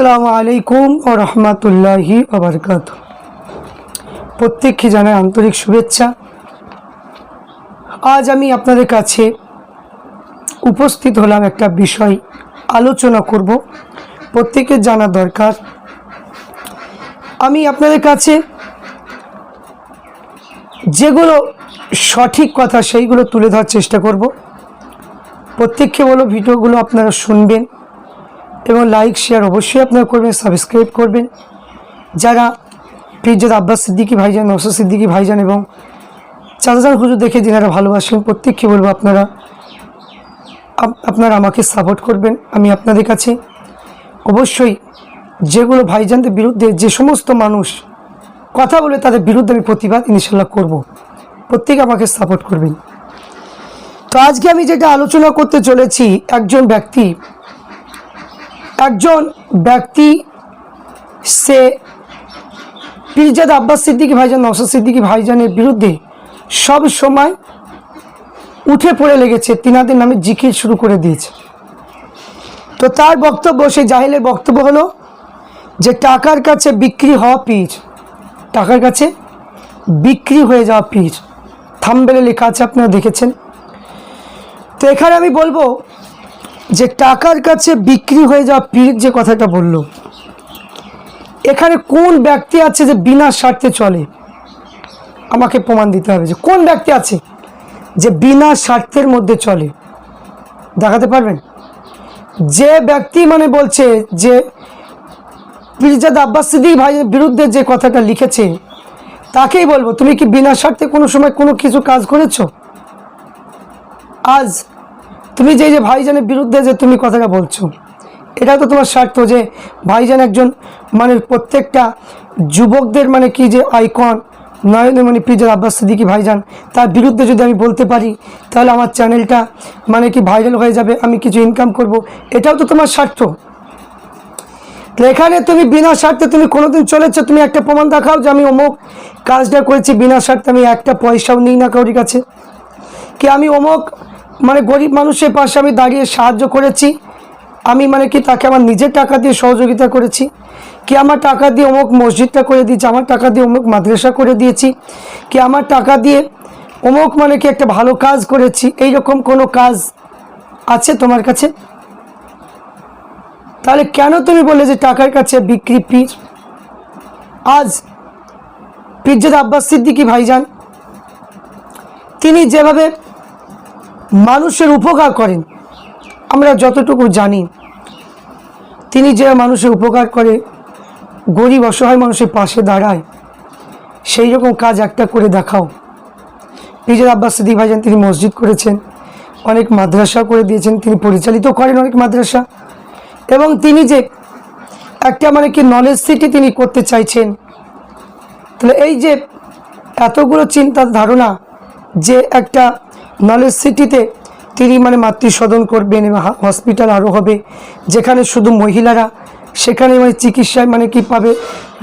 আসসালামু আলাইকুম ও রহমতুল্লাহি আবরকাত প্রত্যেককে জানাই আন্তরিক শুভেচ্ছা। আজ আমি আপনাদের কাছে উপস্থিত হলাম একটা বিষয় আলোচনা করব। প্রত্যেকের জানা দরকার। আমি আপনাদের কাছে যেগুলো সঠিক কথা সেইগুলো তুলে ধরার চেষ্টা করব। প্রত্যেককে বলো, ভিডিওগুলো আপনারা শুনবেন। এবং লাইক, শেয়ার অবশ্যই আপনারা করবেন, সাবস্ক্রাইব করবেন। যারা পিরজাদ আব্বাস সিদ্দিকী ভাইজান নসর সিদ্দিকী ভাইজান এবং চাচাজান হুজুর দেখে যিনারা ভালোবাসেন, প্রত্যেককে বলব আপনারা আপনারা আমাকে সাপোর্ট করবেন, আমি আপনাদের কাছে অবশ্যই যেগুলো ভাইজানদের বিরুদ্ধে যে সমস্ত মানুষ কথা বলে তাদের বিরুদ্ধে আমি প্রতিবাদ ইনশাল্লাহ করব। প্রত্যেকে আমাকে সাপোর্ট করবেন। তো আজকে আমি যেটা আলোচনা করতে চলেছি, একজন ব্যক্তি একজন ব্যক্তি, সে পীরজাদ আব্বাস সিদ্দিকী ভাইজান নসর সিদ্দিকী ভাইজানের বিরুদ্ধে সব সময় উঠে পড়ে লেগেছে, তিনাদের নামে জিকির শুরু করে দিয়েছে। তো তার বক্তব্য, সেই জাহিলের বক্তব্য হলো যে, টাকার কাছে বিক্রি হওয়া পীর, টাকার কাছে বিক্রি হয়ে যাওয়া পীর। থামবেলে লেখা আছে, আপনারা দেখেছেন। তো এখানে আমি বলব যে টাকার কাছে বিক্রি হয়ে যাওয়া পীর যে কথাটা বলল, এখানে কোন ব্যক্তি আছে যে বিনা স্বার্থে চলে? আমাকে প্রমাণ দিতে হবে যে কোন ব্যক্তি আছে যে বিনা স্বার্থের মধ্যে চলে। দেখাতে পারবেন? যে ব্যক্তি মানে বলছে যে পীরজাদ আব্বাস সিদ্দিক ভাইয়ের বিরুদ্ধে যে কথাটা লিখেছে, তাকেই বলব, তুমি কি বিনা স্বার্থে কোনো সময় কোনো কিছু কাজ করেছ? আজ তুমি যে যে ভাইজানের বিরুদ্ধে যে তুমি কথাটা বলছো এটা তো তোমার স্বার্থ যে ভাইজান একজন মানে প্রত্যেকটা যুবকদের মানে কি যে আইকন নয়নে মানে পিজার আব্বাস সিদ্দিকি ভাইজান, তার বিরুদ্ধে যদি আমি বলতে পারি, তাহলে আমার চ্যানেলটা মানে কি ভাইরাল হয়ে যাবে, আমি কিছু ইনকাম করব, এটাও তো তোমার স্বার্থ। এখানে তুমি বিনা স্বার্থে তুমি কোনোদিন চলেছো, তুমি একটা প্রমাণ দেখাও যে আমি অমুক কাজটা করেছি, বিনা স্বার্থে আমি একটা পয়সাও নিই না কাউরির কাছে। কি আমি অমুক মানে গরিব মানুষের পাশে আমি দাঁড়িয়ে সাহায্য করেছি। আমি মানে কি তাকে আমার নিজের টাকা দিয়ে সহযোগিতা করেছি। কি আমার টাকা দিয়ে অমুক মসজিদটা করে দিয়েছি, আমার টাকা দিয়ে অমুক মাদ্রাসা করে দিয়েছি। কি আমার টাকা দিয়ে অমুক মানে কি একটা ভালো কাজ করেছি। এই রকম কোনো কাজ আছে তোমার কাছে? তাহলে কেন তুমি বললে যে টাকার কাছে বিক্রি পীর? আজ পিরজাদ আব্বাস সিদ্দিকী ভাইজান, তিনি যেভাবে মানুষের উপকার করেন। আমরা যতটুকু জানি, তিনি যে মানুষের উপকার করে, গরিব, অসহায় মানুষের পাশে দাঁড়ায়, সেই রকম কাজ একটা করে দেখাও। পিজার আব্বাস সিদ্দিক ভাইজান তিনি মসজিদ করেছেন, অনেক মাদ্রাসা করে দিয়েছেন, তিনি পরিচালিত করেন অনেক মাদ্রাসা। এবং তিনি যে একটা মানে কি নলেজ সিটি তিনি করতে চাইছেন, তাহলে এই যে এতগুলো চিন্তার ধারণা যে একটা নলেজ সিটিতে তিনি মানে মাতৃসদন করবেন এবং হসপিটাল আরও হবে। যেখানে শুধু মহিলারা, সেখানে মানে চিকিৎসায় মানে কি পাবে?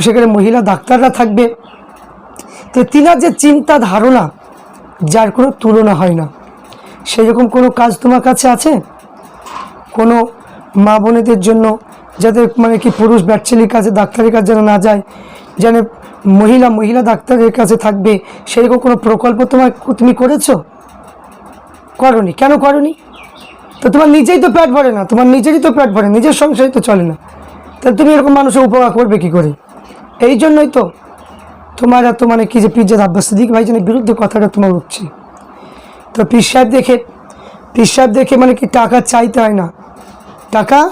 সেখানে মহিলা ডাক্তাররা থাকবে। তো তিনার যে চিন্তা ধারণা, যার কোনো তুলনা হয় না। সেই রকম কোনো কাজ তোমার কাছে আছে? কোনো মা বোনেদের জন্য, যাদের মানে কি পুরুষ ব্যাটচেলির কাছে, ডাক্তারের কাছে যেন না যায়, যেন মহিলা মহিলা ডাক্তারের কাছে থাকবে, সেরকম কোনো প্রকল্প তোমার তুমি করেছ? করনি। কেন করনি? তো তোমার নিজেই তো পেট ভরে না। তোমার নিজেরই তো পেট ভরে, নিজের সংসারই তো চলে না। তাহলে তুমি এরকম মানুষের উপকার করবে কি করে? এই জন্যই তো তোমার এত মানে কি যে পিজ্জা আব্বাস সিদ্দিক ভাইজানের বিরুদ্ধে কথাটা তোমার উঠছে। তো পীর দেখে পীর দেখে মানে কি টাকা চাইতে হয় না। টাকা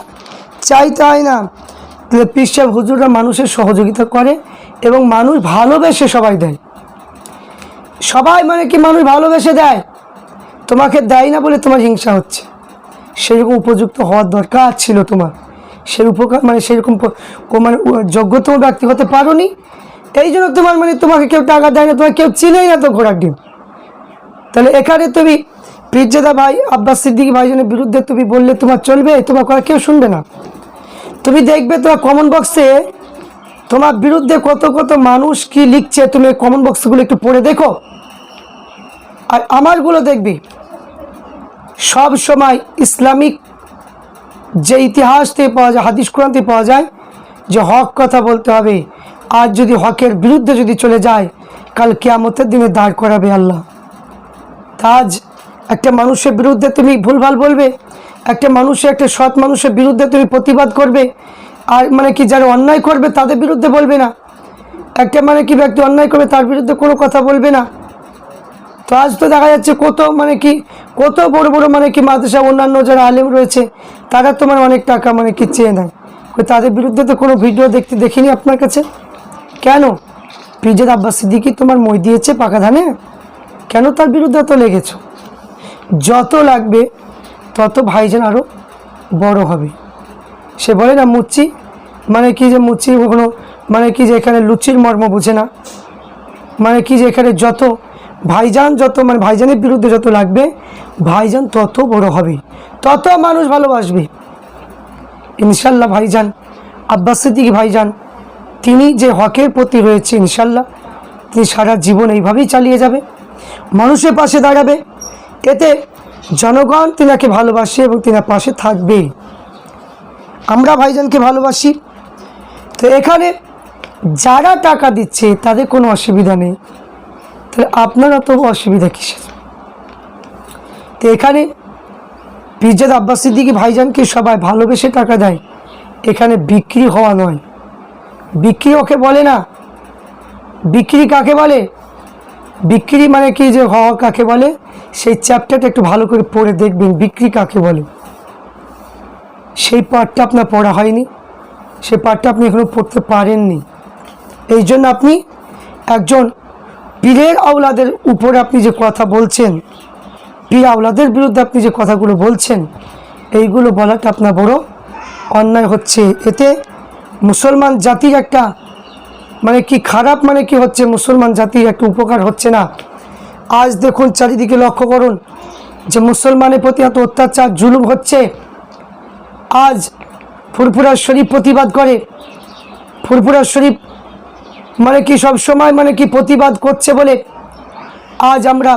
চাইতে হয় না। তাহলে পীর সাহেব হুজুররা মানুষের সহযোগিতা করে এবং মানুষ ভালোবেসে সবাই দেয়। সবাই মানে কি মানুষ ভালোবেসে দেয়? তোমাকে দেয় না বলে তোমার হিংসা হচ্ছে। সেরকম উপযুক্ত হওয়ার দরকার ছিল তোমার। সেই উপকার মানে সেরকম মানে যোগ্যতম ব্যক্তি হতে পারো নি এই জন্য তোমার মানে তোমাকে কেউ টাকা দেয় না, তোমার কেউ চিনেই না তো ঘোড়ার ডিম। তাহলে এখানে তুমি পিরজাদা ভাই, আব্বাস সিদ্দিকী ভাইজনের বিরুদ্ধে তুমি বললে তোমার চলবে, তোমার কথা কেউ শুনবে না। তুমি দেখবে তোমার কমন বক্সে তোমার বিরুদ্ধে কত কত মানুষ কি লিখছে, তুমি কমন বক্সগুলো একটু পড়ে দেখো। আর আমারগুলো দেখবি। সব সময় ইসলামিক যে ইতিহাস থেকে পাওয়া যায়, হাদিস কোরআন থেকে পাওয়া যায়, যে হক কথা বলতে হবে। আজ যদি হকের বিরুদ্ধে যদি চলে যায়, কাল কেয়ামতের দিনে দাঁড় করাবে আল্লাহ। তা আজ একটা মানুষের বিরুদ্ধে তুমি ভুলভাল বলবে, একটা মানুষের, একটা সৎ মানুষের বিরুদ্ধে তুমি প্রতিবাদ করবে, আর মানে কি যারা অন্যায় করবে তাদের বিরুদ্ধে বলবে না। একটা মানে কি ব্যক্তি অন্যায় করবে তার বিরুদ্ধে কোনো কথা বলবে না। তো আজ তো দেখা যাচ্ছে কত মানে কি কত বড় বড় মানে কি মাদ্রাসা, অন্যান্য যারা আলেম রয়েছে, তারা তো মানে অনেক টাকা মানে কি চেয়ে নেয়। তাদের বিরুদ্ধে তো কোনো ভিডিও দেখতে দেখিনি আপনার কাছে? কেন? পিজের আব্বাস সিদ্দিকি তোমার মই দিয়েছে পাকা ধানে? কেন তার বিরুদ্ধে তো লেগেছ? যত লাগবে, তত ভাইজান আরও বড় হবে। সে বলে না মুচ্ছি মানে কি যে মুচ্ছি কখনো মানে কি যে এখানে লুচির মর্ম বুঝে না? মানে কি যে এখানে যত ভাইজান যত মানে ভাইজানের বিরুদ্ধে যত লাগবে, ভাইজান তত বড় হবে, তত মানুষ ভালোবাসবে। ইনশাল্লাহ ভাইজান, আব্বাস সিদ্দিক ভাইজান, তিনি যে হকের প্রতি রয়েছে, ইনশাল্লাহ, তিনি সারা জীবন এইভাবেই চালিয়ে যাবে, মানুষের পাশে দাঁড়াবে, এতে জনগণ তিনাকে ভালোবাসে এবং তিনার পাশে থাকবে। আমরা ভাইজানকে ভালোবাসি। তো এখানে যারা টাকা দিচ্ছে, তাদের কোনো অসুবিধা নেই। তাহলে আপনারা তো অসুবিধা কিসের? তো এখানে পিজ্জাদ আব্বাস সিদ্দিকি ভাইজানকে সবাই ভালোবেসে টাকা দেয়। এখানে বিক্রি হওয়া নয়। বিক্রি ওকে বলে না। বিক্রি কাকে বলে? বিক্রি মানে কি যে হওয়া কাকে বলে? সেই চ্যাপ্টারটা একটু ভালো করে পড়ে দেখবেন, বিক্রি কাকে বলে। সেই পাঠটা আপনার পড়া হয়নি। সেই পাঠটা আপনি এখনও পড়তে পারেননি। এই জন্য আপনি একজন পীরের আওলাদের উপরে আপনি যে কথা বলছেন, পীর আওলাদের বিরুদ্ধে আপনি যে কথাগুলো বলছেন, এইগুলো বলাটা আপনার বড় অন্যায় হচ্ছে। এতে মুসলমান জাতির একটা মানে কি খারাপ মানে কি হচ্ছে? মুসলমান জাতির একটা উপকার হচ্ছে না। আজ দেখুন চারিদিকে লক্ষ্য করুন যে মুসলমানের প্রতি এত অত্যাচার, জুলুম হচ্ছে। আজ ফুরফুরা শরীফ প্রতিবাদ করে। ফুরফুরা শরীফ মানে কি সব সময় মানে কি প্রতিবাদ করছে বলে আজ আমরা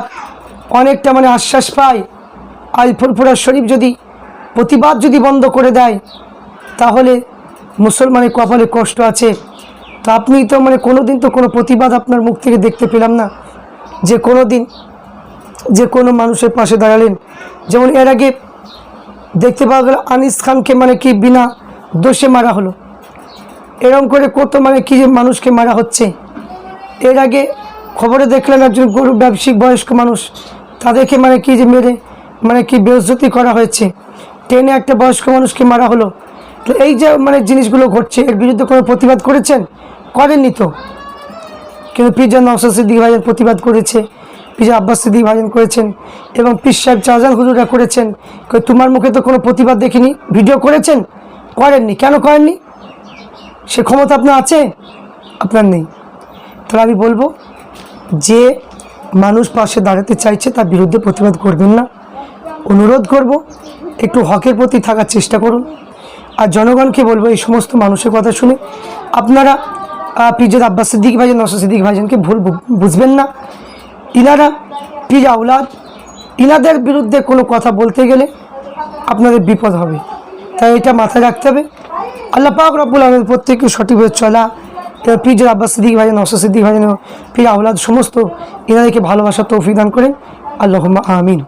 অনেকটা মানে আশ্বাস পাই। আজ ফুরফুরা শরীফ যদি প্রতিবাদ যদি বন্ধ করে দেয়, তাহলে মুসলমানের কপালে কষ্ট আছে। তো আপনি তো মানে কোনো দিন তো কোনো প্রতিবাদ আপনার মুখ থেকে দেখতে পেলাম না। যে কোনো দিন যে কোনো মানুষের পাশে দাঁড়ালেন। যেমন এর আগে দেখতে পাওয়া গেল আনিস খানকে মানে কি বিনা দোষে মারা হলো। এরকম করে কত মানে কি মানুষকে মারা হচ্ছে? এর আগে খবরে দেখলাম একজন গরু ব্যবসায়িক বয়স্ক মানুষ, তাদেরকে মানে কি যে মেরে মানে কি বেজ্জতি করা হয়েছে। ট্রেনে একটা বয়স্ক মানুষকে মারা হলো। তো এই যে মানে জিনিসগুলো ঘটছে, এর বিরুদ্ধে কোনো প্রতিবাদ করেছেন? করেননি তো। কিন্তু পিজা নওসাদ সিদ্দিক ভাইজান প্রতিবাদ করেছে পিজা আব্বাস সিদ্দিক ভাইজান করেছেন, এবং পিস সাহেব চাজান হুজুরা করেছেন। তোমার মুখে তো কোনো প্রতিবাদ দেখিনি। ভিডিও করেছেন? করেননি। কেন করেননি? সে ক্ষমতা আপনার আছে? আপনার নেই। তাহলে আমি বলব যে মানুষ পাশে দাঁড়াতে চাইছে, তার বিরুদ্ধে প্রতিবাদ করবেন না। অনুরোধ করব, একটু হকের প্রতি থাকার চেষ্টা করুন। আর জনগণকে বলব এই সমস্ত মানুষের কথা শুনে, আপনারা পিজের আব্বাস সিদ্দিক ভাইজান নসর সিদ্দিক ভাইজানকে ভুল বুঝবেন না। ইনারা পীর আউলাদ ইনাদের বিরুদ্ধে কোনো কথা বলতে গেলে আপনাদের বিপদ হবে। তাই এটা মাথায় রাখতে হবে। আল্লাহ পাক রব্বুল আলমের প্রত্যেককে সঠিকভাবে চলা। এবার পীর আব্বাস সিদ্দিক ভাইজান নসর সিদ্দিক ভাইজান পীর আহ্লাদ সমস্ত এনাদেরকে ভালোবাসা তৌফিক দান করেন আল্লাহ আমিন।